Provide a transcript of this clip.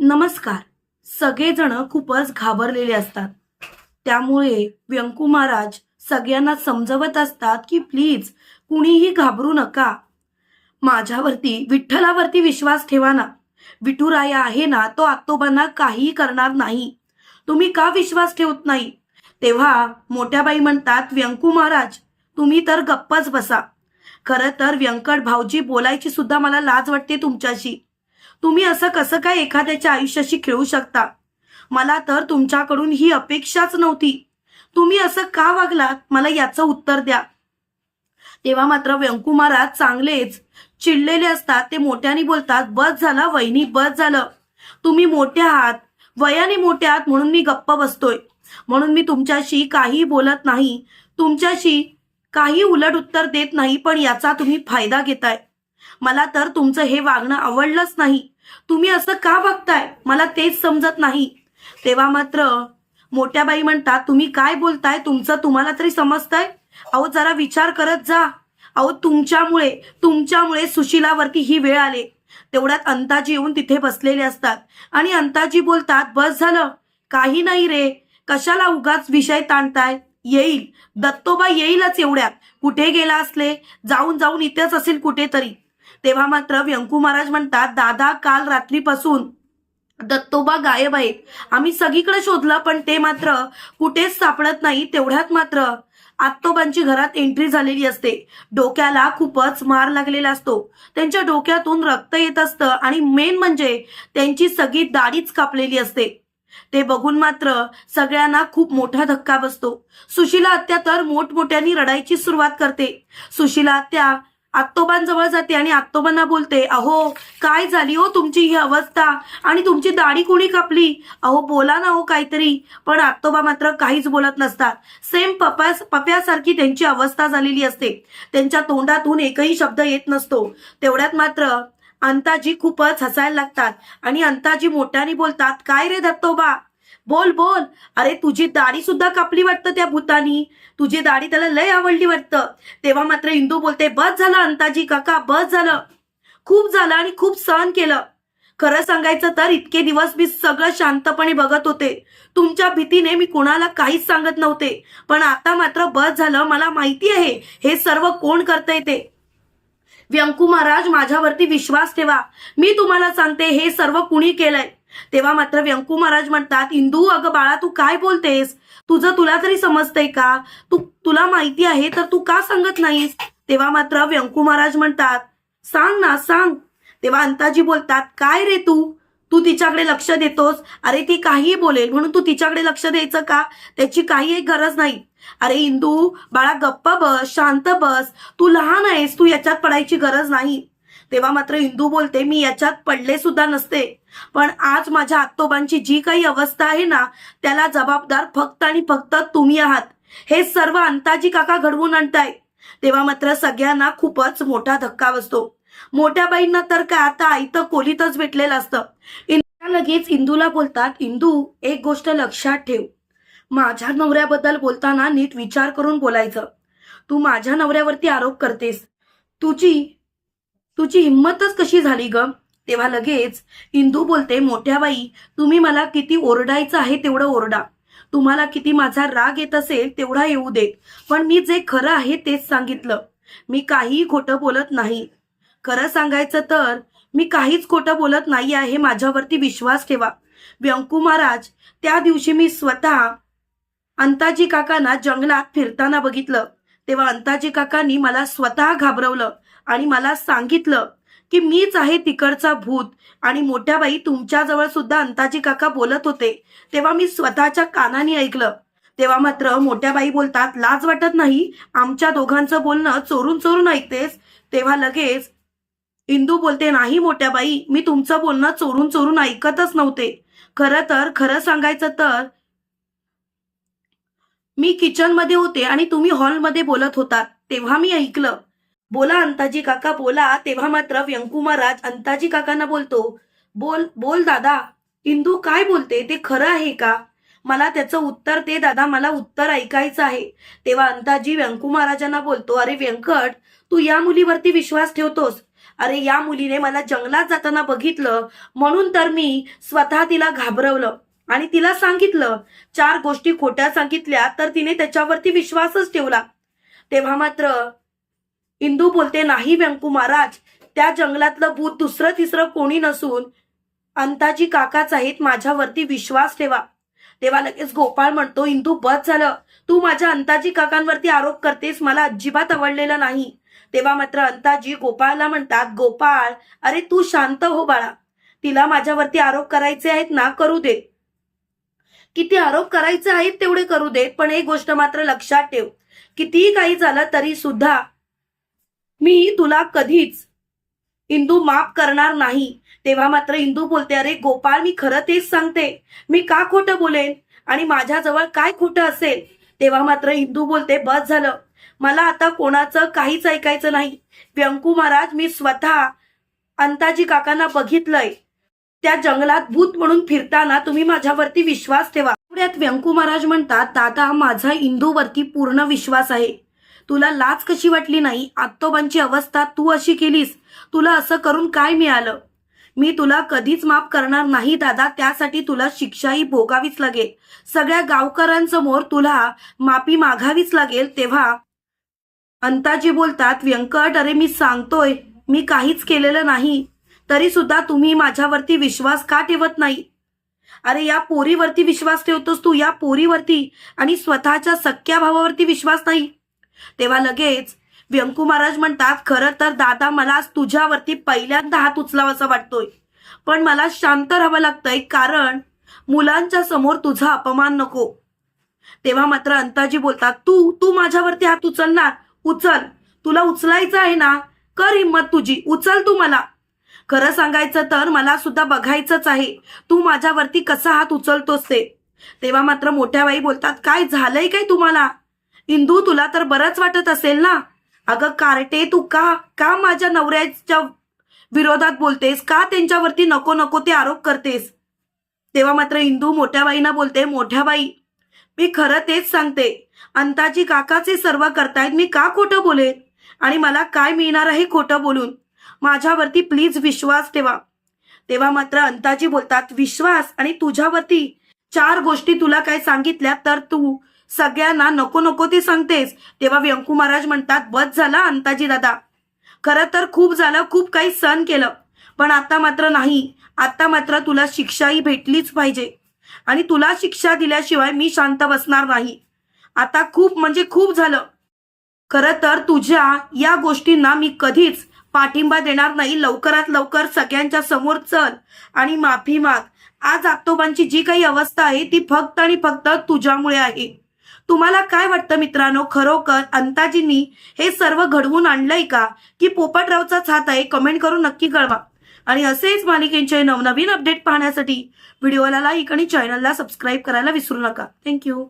नमस्कार. सगळेजण खूपच घाबरलेले असतात. त्यामुळे व्यंकू महाराज सगळ्यांना समजवत असतात की प्लीज कुणीही घाबरू नका. माझ्यावरती विठ्ठलावरती विश्वास ठेवा ना. विठुराया आहे ना तो आत्तोबांना काहीही करणार नाही. तुम्ही का विश्वास ठेवत नाही? तेव्हा मोठ्या बाई म्हणतात व्यंकू महाराज तुम्ही तर गप्पच बसा. खरं तर व्यंकट भाऊजी बोलायची सुद्धा मला लाज वाटते तुमच्याशी. तुम्ही असं कसं काय एखाद्याच्या आयुष्याशी खेळू शकता? मला तर तुमच्याकडून ही अपेक्षाच नव्हती. तुम्ही असं का वागलात? मला याचं उत्तर द्या. तेव्हा मात्र व्यंकू महाराज चांगलेच चिडलेले असतात. ते मोठ्याने बोलतात बस झालं वहिनी बस झालं. तुम्ही मोठे आहात. वयाने मोठे आहात म्हणून मी गप्प बसतोय. म्हणून मी तुमच्याशी काही बोलत नाही. तुमच्याशी काही उलट उत्तर देत नाही पण याचा तुम्ही फायदा घेताय. मला तर तुमचं हे वागणं आवडलंच नाही. तुम्ही असं का वागताय मला तेच समजत नाही. तेव्हा मात्र मोठ्या बाई म्हणतात तुम्ही काय बोलताय? तुमचं तुम्हाला तरी समजतंय? अहो जरा विचार करत जा. अहो तुमच्यामुळे तुमच्यामुळे सुशिलावरती ही वेळ आले. तेवढ्यात अंताजी येऊन तिथे बसलेले असतात. आणि अंताजी बोलतात बस झालं. काही नाही रे. कशाला उगाच विषय ताणताय? येईल. दत्तोबा येईलच एवढ्यात. कुठे गेला असले? जाऊन जाऊन इथेच असेल कुठेतरी. तेव्हा मात्र व्यंकू महाराज म्हणतात दादा काल रात्रीपासून दत्तोबा गायब आहेत. आम्ही सगळीकडे शोधलं पण ते मात्र कुठेच सापडत नाही. तेवढ्यात मात्र आत्तोबांची घरात एंट्री झालेली असते. डोक्याला खूपच मार लागलेला असतो. त्यांच्या डोक्यातून रक्त येत असतं आणि मेन म्हणजे त्यांची सगळी दाढीच कापलेली असते. ते बघून मात्र सगळ्यांना खूप मोठा धक्का बसतो. सुशीला आत्या तर मोठमोठ्यांनी रडायची सुरुवात करते. सुशीला आत्या आत्तोबांजवळ जाते आणि आत्तोबांना बोलते अहो काय झाली हो तुमची ही अवस्था? आणि तुमची दाढी कोणी कापली? अहो बोला ना हो काहीतरी. पण आत्तोबा मात्र काहीच बोलत नसतात. सेम पप्या पप्यासारखी त्यांची अवस्था झालेली असते. त्यांच्या तोंडातून एकही शब्द येत नसतो. तेवढ्यात मात्र अंताजी खूपच हसायला लागतात. आणि अंताजी मोठ्याने बोलतात काय रे दत्तोबा? बोल बोल. अरे तुझी दाढी सुद्धा कापली वाटतं त्या भूतानी. तुझी दाढी त्याला लय आवडली वाटतं. तेव्हा मात्र इंदू बोलते बस झालं अंताजी काका बस झालं. खूप झालं आणि खूप सहन केलं. खरं सांगायचं तर इतके दिवस मी सगळं शांतपणे बघत होते. तुमच्या भीतीने मी कुणाला काहीच सांगत नव्हते. पण आता मात्र बस झालं मला माहिती आहे. हे सर्व कोण करतंय ते? व्यंकू महाराज माझ्यावरती विश्वास ठेवा. मी तुम्हाला सांगते हे सर्व कुणी केलंय? तेव्हा मात्र व्यंकू महाराज म्हणतात इंदू अगं बाळा तू काय बोलतेस? तुझं तुला तरी समजतंय का? तू तुला माहिती आहे तर तू का सांगत नाहीस? तेव्हा मात्र व्यंकू महाराज म्हणतात सांग ना सांग. तेव्हा अंताजी बोलतात काय रे तू? तू तिच्याकडे लक्ष देतोस? अरे ती काहीही बोलेल म्हणून तू तिच्याकडे लक्ष द्यायचं का? त्याची काही एक गरज नाही. अरे इंदू बाळा गप्पा बस शांत बस. तू लहान आहेस तू याच्यात पडायची गरज नाही. तेव्हा मात्र इंदू बोलते मी याच्यात पडले सुद्धा नसते. पण आज माझ्या आत्तोबांची जी काही अवस्था आहे ना त्याला जबाबदार फक्त आणि फक्त तुम्ही आहात. हे सर्व अंताजी काका घडवून आणताय. तेव्हा मात्र सगळ्यांना खूपच मोठा धक्का बसतो. मोठ्या बाईंना तर काय आता आईत कोलीतच भेटलेलं असतं. इंदू लगेच इंदूला बोलतात इंदू एक गोष्ट लक्षात ठेव. माझ्या नवऱ्याबद्दल बोलताना नीट विचार करून बोलायचं. तू माझ्या नवऱ्यावरती आरोप करतेस. तुझी तुझी हिंमतच कशी झाली ग? तेव्हा लगेच इंदू बोलते मोठ्या बाई तुम्ही मला किती ओरडायचं आहे तेवढं ओरडा. तुम्हाला किती माझा राग येत असेल तेवढा येऊ दे. पण मी जे खरं आहे तेच सांगितलं. मी काहीही खोटं बोलत नाही. खरं सांगायचं तर मी काहीच खोटं बोलत नाही आहे माझ्यावरती विश्वास ठेवा. व्यंकू महाराज त्या दिवशी मी स्वतः अंताजी काकांना जंगलात फिरताना बघितलं. तेव्हा अंताजी काकांनी मला स्वतः घाबरवलं आणि मला सांगितलं की मीच आहे तिकडचा भूत. आणि मोठ्या बाई तुमच्याजवळ सुद्धा अंताजी काका बोलत होते. तेव्हा मी स्वतःच्या कानाने ऐकलं. तेव्हा मात्र मोठ्या बाई बोलतात लाज वाटत नाही? आमच्या दोघांचं बोलणं चोरून चोरून ऐकतेस? तेव्हा लगेच इंदू बोलते नाही मोठ्या बाई मी तुमचं बोलणं चोरून चोरून ऐकतच नव्हते. खरं तर खरं सांगायचं तर मी किचनमध्ये होते आणि तुम्ही हॉलमध्ये बोलत होतात. तेव्हा मी ऐकलं बोला अंताजी काका बोला. तेव्हा मात्र व्यंकू महाराज अंताजी काकांना बोलतो बोल बोल दादा. इंदू काय बोलते? ते खरं आहे का? मला त्याचं उत्तर दे दादा. मला उत्तर ऐकायचं आहे. तेव्हा अंताजी व्यंकू महाराजांना बोलतो अरे व्यंकट तू या मुलीवरती विश्वास ठेवतोस? अरे या मुलीने मला जंगलात जाताना बघितलं. म्हणून तर मी स्वतः तिला घाबरवलं आणि तिला सांगितलं. चार गोष्टी खोट्या सांगितल्या तर तिने त्याच्यावरती विश्वासच ठेवला. तेव्हा मात्र इंदू बोलते नाही व्यंकू महाराज त्या जंगलातलं भूत दुसरं तिसरं कोणी नसून अंताजी काकाच आहेत माझ्यावरती विश्वास ठेवा. तेव्हा लगेच गोपाळ म्हणतो इंदू बस झालं. तू माझ्या अंताजी काकांवरती आरोप करतेस मला अजिबात आवडलेलं नाही. तेव्हा मात्र अंताजी गोपाळला म्हणतात गोपाळ अरे तू शांत हो बाळा. तिला माझ्यावरती आरोप करायचे आहेत ना करू दे. किती आरोप करायचे आहेत तेवढे करू देत पण एक गोष्ट मात्र लक्षात ठेव. कितीही काही झालं तरी सुद्धा मी तुला कधीच इंदू माफ करणार नाही. तेव्हा मात्र इंदू बोलते अरे गोपाळ मी खरं तेच सांगते. मी का खोटं बोलेन? आणि माझ्याजवळ काय खोटं असेल? तेव्हा मात्र इंदू बोलते बस झालं. मला आता कोणाचं काहीच ऐकायचं नाही. व्यंकू महाराज मी स्वतः अंताजी काकांना बघितलंय. त्या जंगलात भूत म्हणून फिरताना तुम्ही माझ्यावरती विश्वास ठेवा. पुढ्यात व्यंकू महाराज म्हणतात दादा माझा इंदूवरती पूर्ण विश्वास आहे. तुला लाच कशी वाटली नाही? आत्तोबांची अवस्था तू अशी केलीस. तुला असं करून काय मिळालं? मी तुला कधीच माफ करणार नाही दादा. त्यासाठी तुला शिक्षाही भोगावीच लागेल. सगळ्या गावकऱ्यांसमोर तुला माफी मागावीच लागेल. तेव्हा अंताजी बोलतात व्यंकट अरे मी सांगतोय मी काहीच केलेलं नाही. तरी सुद्धा तुम्ही माझ्यावरती विश्वास का ठेवत नाही? अरे या पोरीवरती विश्वास ठेवतोस तू या पोरीवरती. आणि स्वतःच्या सख्या भावावरती विश्वास नाही. तेव्हा लगेच व्यंकू महाराज म्हणतात खरं तर दादा मला तुझ्यावरती पहिल्यांदा हात उचलावासा वाटतोय. पण मला शांत राहावं लागतंय कारण मुलांच्या समोर तुझा अपमान नको. तेव्हा मात्र अंताजी बोलतात तू तू माझ्यावरती हात उचलणार? उचल. तुला उचलायचं आहे ना? कर हिंमत तुझी. उचल तू मला. खरं सांगायचं तर मला सुद्धा बघायचंच आहे तू माझ्यावरती कसा हात उचलतोस ते? तेव्हा मात्र मोठ्या बाई बोलतात काय झालंय काय तुम्हाला? इंदू तुला तर बरंच वाटत असेल ना? अगं कार्टे तू का का माझ्या नवऱ्याच्या विरोधात बोलतेस? का त्यांच्यावरती नको नको ते आरोप करतेस? तेव्हा मात्र इंदू मोठ्या बाईना बोलते मोठ्या बाई मी खरं तेच सांगते. अंताजी काकाचे सर्व करतायत मी का खोटं बोलेन? आणि मला काय मिळणार आहे खोटं बोलून? माझ्यावरती प्लीज विश्वास ठेवा. तेव्हा मात्र अंताजी बोलतात विश्वास आणि तुझ्यावरती चार गोष्टी तुला काय सांगितल्या तर तू सगळ्यांना नको नको ती सांगतेस. तेव्हा व्यंकू महाराज म्हणतात बस झाला अंताजी दादा. खरं तर खूप झालं खूप काही सहन केलं. पण आता मात्र नाही. आता मात्र तुला शिक्षाही भेटलीच पाहिजे. आणि तुला शिक्षा दिल्याशिवाय मी शांत बसणार नाही. आता खूप म्हणजे खूप झालं. खरं तर तुझ्या या गोष्टींना मी कधीच पाठिंबा देणार नाही. लवकरात लवकर सगळ्यांच्या समोर चल आणि माफी माग. आज आत्तोबांची जी काही अवस्था आहे ती फक्त आणि फक्त तुझ्यामुळे आहे. तुम्हाला काय वाटतं मित्रांनो? खरोखर अंताजींनी हे सर्व घडवून आणलंय का? की पोपटरावचाच हात आहे कमेंट करून नक्की कळवा. आणि असेच मालिकेंचे नवनवीन अपडेट पाहण्यासाठी व्हिडिओला लाईक आणि चॅनलला सबस्क्राईब करायला विसरू नका. थँक्यू